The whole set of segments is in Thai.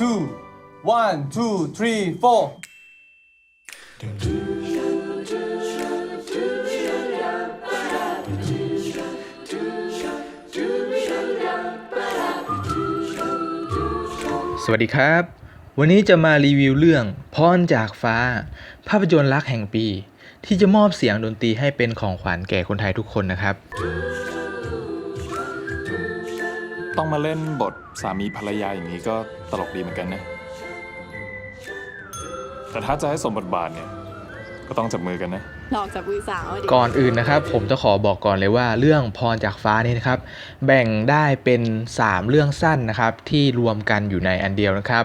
two one two three four สวัสดีครับ วันนี้จะมารีวิวเรื่องพรจากฟ้า ภาพยนตร์รักแห่งปี ที่จะมอบเสียงดนตรีให้เป็นของขวัญแก่คนไทยทุกคนนะครับ ต้องมาเล่นบทสามีภรรยาอย่างนี้ก็ตลกดีเหมือนกันนะ แต่ถ้าจะให้สมบทบาทเนี่ย ก็ต้องจับมือกันนะ หลอกจับมือสาวดิก่อนอื่นนะครับ ผมจะขอบอกก่อนเลยว่าเรื่องพรจากฟ้านี่นะครับ แบ่งได้เป็น 3 เรื่องสั้นนะครับ ที่รวมกันอยู่ในอันเดียวนะครับ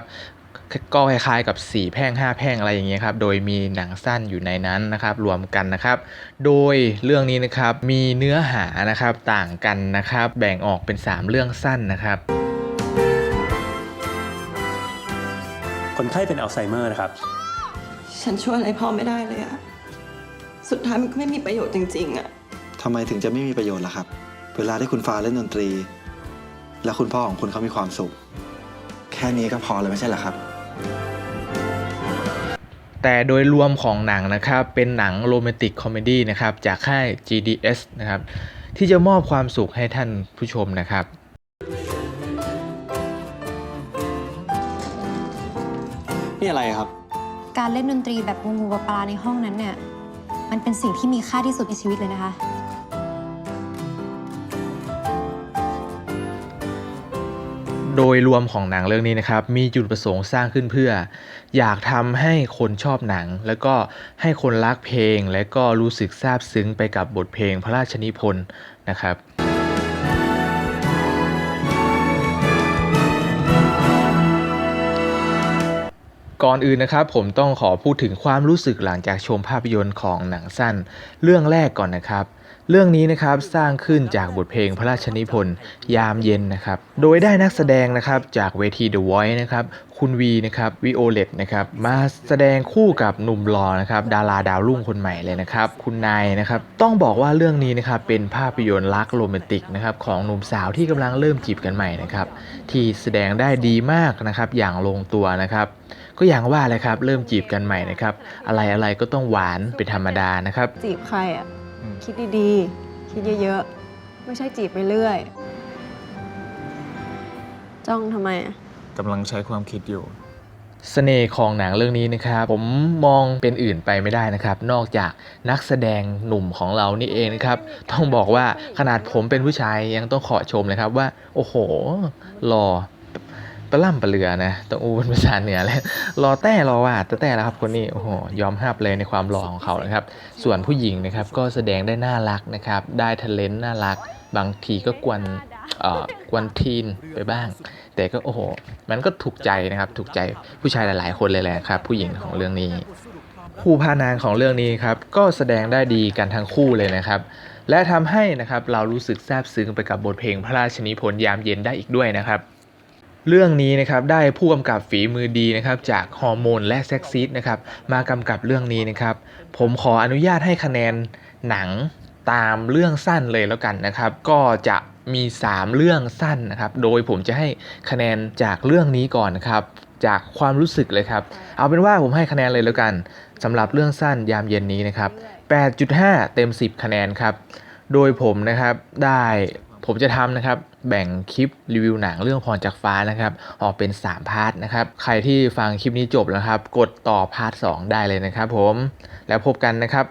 ก็คล้ายๆกับ 4 แพร่ง 5 แพร่งอะไรอย่างเงี้ยครับ โดยมีหนังสั้นอยู่ในนั้นนะครับ รวมกันนะครับ โดยเรื่องนี้นะครับมีเนื้อหานะครับต่างกันนะครับ แบ่งออกเป็น 3 เรื่องสั้นนะครับ คนไข้เป็นอัลไซเมอร์นะครับ ฉันช่วยอะไรพ่อไม่ได้เลยอะสุดท้ายมันก็ไม่มีประโยชน์จริงๆอะทำไมถึงจะไม่มีประโยชน์ล่ะครับ เวลาที่คุณฟ้าเล่นดนตรี แล้วคุณพ่อของคุณเขามีความสุขแค่นี้ก็พอเลยไม่ใช่เหรอครับ แต่โดยรวมของหนังนะครับ เป็นหนังโรแมนติกคอมเมดี้นะครับ จากค่าย GDS นะครับ ที่จะมอบความสุขให้ท่านผู้ชมนะครับนี่อะไรครับ การเล่นดนตรีแบบงูงูปลาปลาในห้องนั้นเนี่ย มันเป็นสิ่งที่มีค่าที่สุดในชีวิตเลยนะคะ โดยรวมของหนังเรื่องนี้นะครับ มีจุดประสงค์สร้างขึ้นเพื่อ อยากทำให้คนชอบหนัง แล้วก็ให้คนรักเพลง และก็รู้สึกซาบซึ้งไปกับบทเพลงพระราชนิพนธ์นะครับก่อนอื่นนะครับผมต้องขอพูดถึงความรู้สึกหลังจากชมภาพยนตร์ของหนังสั้น เรื่องแรกก่อนนะครับ เรื่องนี้นะครับสร้างขึ้นจากบทเพลงพระราชนิพนธ์ยามเย็นนะครับ โดยได้นักแสดงนะครับจากเวที The Voice นะครับคุณวีนะครับวิโอเลตนะครับมาแสดงคู่กับหนุ่มหล่อนะครับดาราดาวรุ่งคนใหม่เลยนะครับคุณนายนะครับต้องบอกว่าเรื่องนี้นะครับเป็นภาพยนตร์รักโรแมนติกนะครับของหนุ่มสาวที่กำลังเริ่มจีบกันใหม่นะครับที่แสดงได้ดีมากนะครับอย่างลงตัวนะครับก็อย่างว่าเลยครับเริ่มจีบกันใหม่นะครับอะไรอะไรก็ต้องหวานเป็นธรรมดานะครับจีบใครอะ คิดดีๆ คิดเยอะๆ ไม่ใช่จีบไปเรื่อย จ้องทำไมอะกำลังใช้ความคิดอยู่ เสน่ห์ของหนังเรื่องนี้นะครับ ผมมองเป็นอื่นไปไม่ได้นะครับ นอกจากนักแสดงหนุ่มของเรานี่เองนะครับ ต้องบอกว่าขนาดผมเป็นผู้ชายยังต้องขอชมเลยครับว่า โอ้โหหล่อ ปลาล่ำปลาเรือนะต้องอูเป็นภาษาเหนือเลยรอแต่รอว่าแต่แต่แล้วครับคนนี้โอ้โหยอมหับเลยในความหล่อของเขานะครับ ส่วนผู้หญิงนะครับก็แสดงได้น่ารักนะครับ ได้ทะเลนน่ารัก บางทีก็กวนเอ่อกวนทีนไปบ้าง แต่ก็โอ้โห มันก็ถูกใจนะครับถูกใจผู้ชายหลาย ๆ คนเลยแหละครับ ผู้หญิงของเรื่องนี้คู่พานางของเรื่องนี้ครับก็แสดงได้ดีกันทั้งคู่เลยนะครับและทำให้นะครับเรารู้สึกซาบซึ้งไปกับบทเพลงพระราชนิพนธ์ยามเย็นได้อีกด้วยนะครับ เรื่องนี้นะครับได้ผู้กำกับฝีมือดีนะครับจากฮอร์โมนและเซ็กซีดนะครับมากำกับเรื่องนี้นะครับ ผมขออนุญาตให้คะแนนหนังตามเรื่องสั้นเลยแล้วกันนะครับ ก็จะมี 3 เรื่องสั้นนะครับ โดยผมจะให้คะแนนจากเรื่องนี้ก่อนนะครับ จากความรู้สึกเลยครับ เอาเป็นว่าผมให้คะแนนเลยแล้วกันสำหรับเรื่องสั้นยามเย็นนี้นะครับ 8.5 เต็ม 10 คะแนนครับ โดยผมนะครับได้ ผมจะทำนะครับแบ่งคลิปรีวิวหนังเรื่องพรจากฟ้านะครับ ออกเป็น 3 พาร์ทนะครับ ใครที่ฟังคลิปนี้จบแล้วครับ กดต่อพาร์ท2ได้เลยนะครับผมแล้วพบกันนะครับ